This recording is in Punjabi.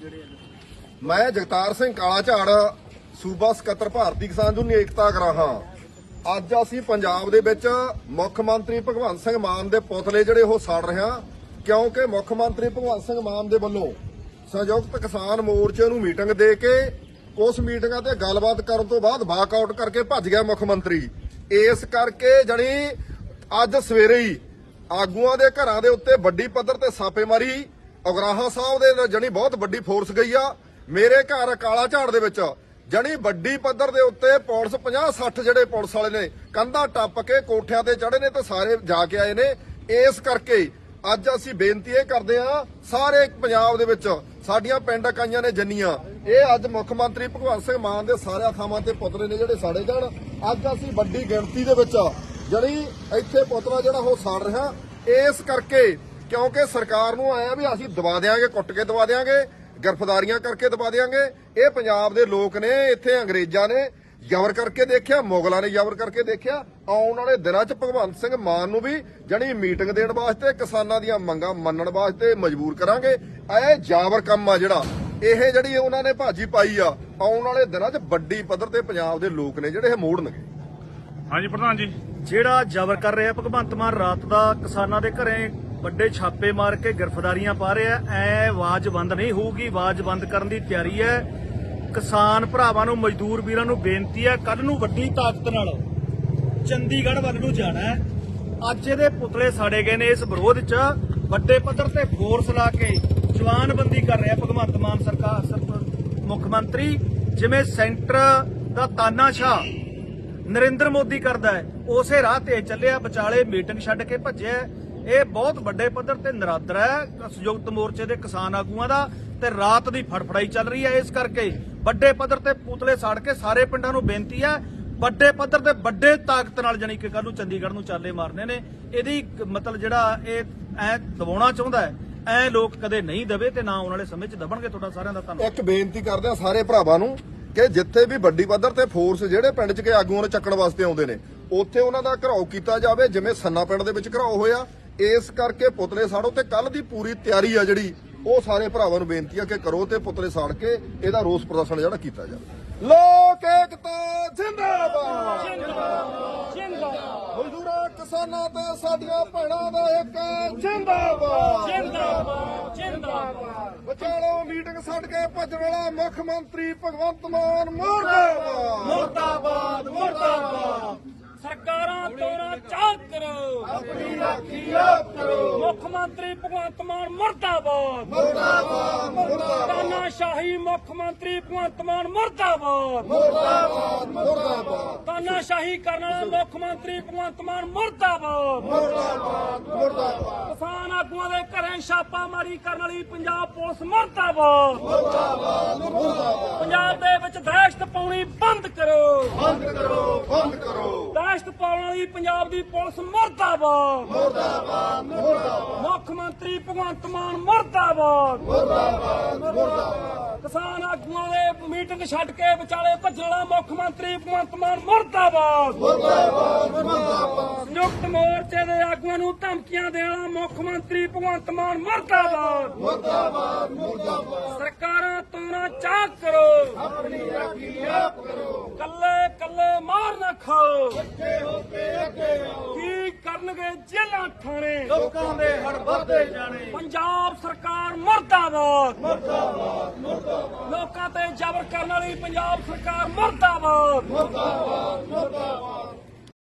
ਮੈਂ ਜਗਤਾਰ ਸਿੰਘ ਕਾਲਾ ਝਾੜ ਸੂਬਾ ਸਕੱਤਰ ਭਾਰਤੀ ਕਿਸਾਨ ਯੂਨੀਅਨ ਏਕਤਾ ਗਰਾਹਾਂ। ਅੱਜ ਅਸੀਂ ਪੰਜਾਬ ਦੇ ਵਿੱਚ ਮੁੱਖ ਮੰਤਰੀ ਭਗਵੰਤ ਸਿੰਘ ਮਾਨ ਦੇ ਪੁਤਲੇ ਜਿਹੜੇ ਉਹ ਸਾੜ ਰਹੇ ਹਾਂ, ਕਿਉਂਕਿ ਮੁੱਖ ਮੰਤਰੀ ਭਗਵੰਤ ਸਿੰਘ ਮਾਨ ਦੇ ਵੱਲੋਂ ਸੰਯੁਕਤ ਕਿਸਾਨ ਮੋਰਚੇ ਨੂੰ ਮੀਟਿੰਗ ਦੇ ਕੇ ਉਸ ਮੀਟਿੰਗਾਂ ਤੇ ਗੱਲਬਾਤ ਕਰਨ ਤੋਂ ਬਾਅਦ ਵਾਕਆਊਟ ਕਰਕੇ ਭੱਜ ਗਿਆ ਮੁੱਖ ਮੰਤਰੀ। ਇਸ ਕਰਕੇ ਜਣੀ ਅੱਜ ਸਵੇਰੇ ਹੀ ਆਗੂਆਂ ਦੇ ਘਰਾਂ ਦੇ ਉੱਤੇ ਵੱਡੀ ਪੱਧਰ ਤੇ ਛਾਪੇਮਾਰੀ ਉਗਰਾਹਾਂ ਸਾਹਿਬ ਦੇ ਜਣੀ ਬਹੁਤ ਵੱਡੀ ਫੋਰਸ ਗਈ ਆ। ਮੇਰੇ ਘਰ ਕਾਲਾ ਝਾੜ ਦੇ ਵਿੱਚ ਜਣੀ ਵੱਡੀ ਪੱਧਰ ਦੇ ਉੱਤੇ ਪੁਲਿਸ 50 60 ਜਿਹੜੇ ਪੁਲਿਸ ਵਾਲੇ ਨੇ, ਕੰਧਾ ਟੱਪ ਕੇ ਕੋਠਿਆਂ ਤੇ ਚੜੇ ਨੇ ਤੇ ਸਾਰੇ ਜਾ ਕੇ ਆਏ ਨੇ। ਇਸ ਕਰਕੇ ਅੱਜ ਅਸੀਂ ਬੇਨਤੀ ਇਹ ਕਰਦੇ ਆ ਸਾਰੇ ਪੰਜਾਬ ਦੇ ਵਿੱਚ ਸਾਡੀਆਂ ਪਿੰਡ ਇਕਾਈਆਂ ਨੇ ਜੰਨੀਆਂ। ਇਹ ਅੱਜ ਮੁੱਖ ਮੰਤਰੀ ਭਗਵੰਤ ਸਿੰਘ ਮਾਨ ਦੇ ਸਾਰੇ ਥਾਵਾਂ ਤੇ ਪੁਤਲੇ ਨੇ ਜਿਹੜੇ ਸਾੜੇ ਜਾਣ। ਅੱਜ ਅਸੀਂ ਵੱਡੀ ਗਿਣਤੀ ਦੇ ਵਿੱਚ ਜਿਹੜੀ ਇੱਥੇ ਪੁਤਲਾ ਜਿਹੜਾ ਉਹ ਸਾੜ ਰਿਹਾ। ਇਸ ਕਰਕੇ ਕਿਉਂਕਿ ਸਰਕਾਰ ਨੂੰ ਆਇਆ ਵੀ ਅਸੀਂ ਦਬਾ ਦੇਾਂਗੇ ਕੁੱਟ ਕੇ ਦਬਾ ਦੇਾਂਗੇ ਗਰਫਦਾਰੀਆਂ ਕਰਕੇ ਦਬਾ ਦੇਾਂਗੇ ਇਹ ਪੰਜਾਬ ਦੇ ਲੋਕ ਨੇ ਇੱਥੇ ਅੰਗਰੇਜ਼ਾਂ ਨੇ ਜ਼ਬਰ ਕਰਕੇ ਦੇਖਿਆ ਮੁਗਲਾਂ ਨੇ ਜ਼ਬਰ ਕਰਕੇ ਦੇਖਿਆ। ਆਉਣ ਵਾਲੇ ਦਿਨਾਂ 'ਚ ਭਗਵੰਤ ਸਿੰਘ ਮਾਨ ਨੂੰ ਵੀ ਜਣੀ ਮੀਟਿੰਗ ਦੇਣ ਵਾਸਤੇ ਕਿਸਾਨਾਂ ਦੀਆਂ ਮੰਗਾਂ ਮੰਨਣ ਵਾਸਤੇ ਮਜਬੂਰ ਕਰਾਂਗੇ। ਇਹ ਜਾਬਰ ਕੰਮ ਆ ਜਿਹੜਾ। ਇਹ ਜਿਹੜੀ ਉਹਨਾਂ ਨੇ ਭਾਜੀ ਪਾਈ ਆ ਆਉਣ ਵਾਲੇ ਦਿਨਾਂ 'ਚ ਵੱਡੀ ਪੱਧਰ ਤੇ ਪੰਜਾਬ ਦੇ ਲੋਕ ਨੇ ਜਿਹੜੇ ਇਹ ਮੋੜਨਗੇ। ਹਾਂਜੀ ਪ੍ਰਧਾਨ ਜੀ। ਜਿਹੜਾ ਜ਼ਬਰ ਕਰ ਰਿਹਾ ਭਗਵੰਤ ਮਾਨ ਰਾਤ ਦਾ ਕਿਸਾਨਾਂ ਦੇ ਘਰੇ ਵੱਡੇ ਛਾਪੇ ਮਾਰ ਕੇ ਗ੍ਰਿਫਤਾਰੀਆਂ ਪਾ ਰਿਹਾ ਐ ਆਵਾਜ਼ ਬੰਦ ਨਹੀਂ ਹੋਊਗੀ, ਆਵਾਜ਼ ਬੰਦ ਕਰਨ ਦੀ ਤਿਆਰੀ ਹੈ। ਕਿਸਾਨ ਭਰਾਵਾਂ ਨੂੰ, ਮਜ਼ਦੂਰ ਵੀਰਾਂ ਨੂੰ ਬੇਨਤੀ ਹੈ ਕੱਲ ਨੂੰ ਵੱਡੀ ਤਾਕਤ ਨਾਲ ਚੰਡੀਗੜ੍ਹ ਵੱਲ ਨੂੰ ਜਾਣਾ ਹੈ। ਅੱਜ ਇਹਦੇ ਪੁਤਲੇ ਸਾੜੇ ਗਏ ਨੇ ਇਸ ਵਿਰੋਧ 'ਚ। ਵੱਡੇ ਪੱਧਰ ਤੇ ਫੋਰਸ ਲਾ ਕੇ ਜਵਾਨਬੰਦੀ ਕਰ ਰਿਹਾ ਭਗਵੰਤ ਮਾਨ ਸਰਕਾਰ ਮੁੱਖ ਮੰਤਰੀ। ਜਿਵੇਂ ਸੈਂਟਰ ਦਾ ਤਾਨਾਸ਼ਾਹ ਨਰਿੰਦਰ ਮੋਦੀ ਕਰਦਾ ਹੈ, ਉਸੇ ਰਾਹ ਤੇ ਚੱਲਿਆ। ਵਿਚਾਲੇ ਮੀਟਿੰਗ ਛੱਡ ਕੇ ਭੱਜਿਆ ਇਹ ਬਹੁਤ ਵੱਡੇ ਪੱਧਰ ਤੇ ਨਰਾਦਰ ਹੈ, ਸੰਯੁਕਤ ਮੋਰਚੇ ਦੇ ਕਿਸਾਨ ਆਗੂਆਂ ਦਾ, ਤੇ ਰਾਤ ਦੀ ਫੜਫੜਾਈ ਚੱਲ ਰਹੀ ਹੈ ਇਸ ਕਰਕੇ। ਵੱਡੇ ਪੱਧਰ ਤੇ ਪੁਤਲੇ ਸਾੜ ਕੇ ਸਾਰੇ ਪਿੰਡਾਂ ਨੂੰ ਬੇਨਤੀ ਹੈ, ਵੱਡੇ ਪੱਧਰ ਤੇ ਵੱਡੇ ਤਾਕਤ ਨਾਲ ਜਾਣੀ ਕਿ ਕੱਲ ਨੂੰ ਚੰਡੀਗੜ੍ਹ ਨੂੰ ਚਾਲੇ ਮਾਰਨੇ ਨੇ। ਇਹਦੀ ਮਤਲਬ ਜਿਹੜਾ ਇਹ ਐ ਦਬਾਉਣਾ ਚਾਹੁੰਦਾ ਹੈ, ਐ ਲੋਕ ਕਦੇ ਨਹੀਂ ਦਵੇ ਤੇ ਨਾ ਆਉਣ ਵਾਲੇ ਸਮੇਂ 'ਚ ਦਬਣਗੇ। ਤੁਹਾਡਾ ਸਾਰਿਆਂ ਦਾ ਧੰਨਵਾਦ। ਇੱਕ ਬੇਨਤੀ ਕਰਦੇ ਆ ਸਾਰੇ ਭਰਾਵਾਂ ਨੂੰ ਕਿ ਜਿੱਥੇ ਵੀ ਵੱਡੀ ਪੱਧਰ ਤੇ ਫੋਰਸ ਜਿਹੜੇ ਪਿੰਡ 'ਚ ਕੇ ਆਗੂਆਂ ਨੂੰ ਚੱਕਣ ਵਾਸਤੇ ਆਉਂਦੇ ਨੇ, ਉੱਥੇ ਉਹਨਾਂ ਦਾ ਘਰਾਓ ਕੀਤਾ ਜਾਵੇ, ਜਿਵੇਂ ਸੰਨਾ ਪਿੰਡ ਦੇ ਵਿੱਚ ਘਰਾਓ ਹੋਇਆ। ਇਸ ਕਰਕੇ ਪੁਤਲੇ ਸਾੜੋ ਤੇ ਕੱਲ ਦੀ ਪੂਰੀ ਤਿਆਰੀ ਆ ਜਿਹੜੀ, ਉਹ ਸਾਰੇ ਭਰਾਵਾਂ ਨੂੰ ਬੇਨਤੀ ਆ ਕਿ ਕਰੋ ਤੇ ਪੁਤਲੇ ਸਾੜ ਕੇ ਇਹਦਾ ਰੋਸ ਪ੍ਰਦਰਸ਼ਨ ਜਿਹੜਾ ਕੀਤਾ ਜਾਵੇ। ਲੋਕ ਏਕਤਾ, ਜਿੰਦਾਬਾਦ! ਜਿੰਦਾਬਾਦ ਮਜ਼ਦੂਰਾਂ, ਕਿਸਾਨਾਂ ਤੇ ਸਾਡੀਆਂ ਭੈਣਾਂ ਦਾ ਇੱਕ ਜਿੰਦਾਬਾਦ! ਜਿੰਦਾਬਾਦ ਜਿੰਦਾਬਾਦ ਵਿਚਾਲੋ ਮੀਟਿੰਗ ਛੱਡ ਕੇ ਭੱਜਣ ਵਾਲਾ ਮੁੱਖ ਮੰਤਰੀ ਭਗਵੰਤ ਮਾਨ ਮੁਰਦਾਬਾਦ! ਮੁਰਦਾਬਾਦ ਸਰਕਾਰਾਂ ਤੋਂ ਨਾ ਚਾਕ ਕਰੋ ਆਪਣੀ ਰਾਖੀ ਆਪ ਕਰੋ ਮੁੱਖ ਮੰਤਰੀ ਭਗਵੰਤ ਮਾਨ ਮੁਰਦਾਬਾਦ। ਮੁਰਦਾਬਾਦ ਮੁਰਦਾਬਾਦ ਤਾਨਾਸ਼ਾਹੀ ਮੁੱਖ ਮੰਤਰੀ ਭਗਵੰਤ ਮਾਨ ਮੁਰਦਾਬਾਦ। ਮੁਰਦਾਬਾਦ ਮੁਰਦਾਬਾਦ ਤਾਨਾਸ਼ਾਹੀ ਕਰਨ ਵਾਲਾ ਮੁੱਖ ਮੰਤਰੀ ਭਗਵੰਤ ਮਾਨ ਮੁਰਦਾਬਾਦ। ਮੁਰਦਾਬਾਦ ਮੁਰਦਾਬਾਦ ਕਿਸਾਨ ਆਗੂਆਂ ਦੇ ਘਰੇ ਛਾਪਾ ਮਾਰੀ ਕਰਨ ਵਾਲੀ ਪੰਜਾਬ ਪੁਲਿਸ ਮੁਰਦਾਬਾਦ। ਪੰਜਾਬ ਦੇ ਵਿੱਚ ਦਹਿਸ਼ਤ ਪਾਉਣੀ ਬੰਦ ਕਰੋ ਬੰਦ ਕਰੋ ਬੰਦ ਕਰੋ। ਪਾਉਣ ਵਾਲੀ ਪੰਜਾਬ ਦੀ ਪੁਲਿਸ ਮੁਰਦਾਬਾਦ। ਮੁਰਦਾਬਾਦ ਮੁਰਦਾਬਾਦ। ਮੁੱਖ ਮੰਤਰੀ ਭਗਵੰਤ ਮਾਨ ਮੁਰਦਾਬਾਦ। ਮੁਰਦਾਬਾਦ ਮੁਰਦਾਬਾਦ। ਕਿਸਾਨ ਆਗੂਆਂ ਦੇ ਮੀਟਿੰਗ ਛੱਡ ਕੇ ਵਿਚਾਲੇ ਭੱਜਣ ਵਾਲਾ ਮੁੱਖ ਮੰਤਰੀ ਭਗਵੰਤ ਮਾਨ ਮੁਰਦਾਬਾਦ। ਮੁਰਦਾਬਾਦ ਮੋਰਚੇ ਦੇ ਆਗੂਆਂ ਨੂੰ ਧਮਕੀਆਂ ਦੇਣ ਵਾਲਾ ਮੁੱਖ ਮੰਤਰੀ ਭਗਵੰਤ ਮਾਨ ਮੁਰਦਾਬਾਦ। ਮੁਰਦਾਬਾਦ ਮੁਰਦਾਬਾਦ। ਸਰਕਾਰਾਂ ਤੋਂ ਨਾ ਚਾਕ ਕਰੋ। ਆਪਣੀ ਰਾਖੀ ਆਪ ਨਾ ਖਾਓ। ਅੱਗੇ ਹੋ ਕੇ ਅੱਗੇ ਆਓ। ਕੀ ਕਰਨਗੇ ਜੇਲਾਂ ਥਾਣੇ? ਲੋਕਾਂ ਦੇ ਹੜ ਵੱਧਦੇ ਜਾਣੇ। ਪੰਜਾਬ ਸਰਕਾਰ ਮਰਦਾਬਾਦ। ਮਰਦਾਬਾਦ ਮਰਦਾਬਾਦ। ਲੋਕਾਂ ਤੇ ਜ਼ਬਰ ਕਰਨ ਵਾਲੀ ਪੰਜਾਬ ਸਰਕਾਰ ਮਰਦਾਬਾਦ।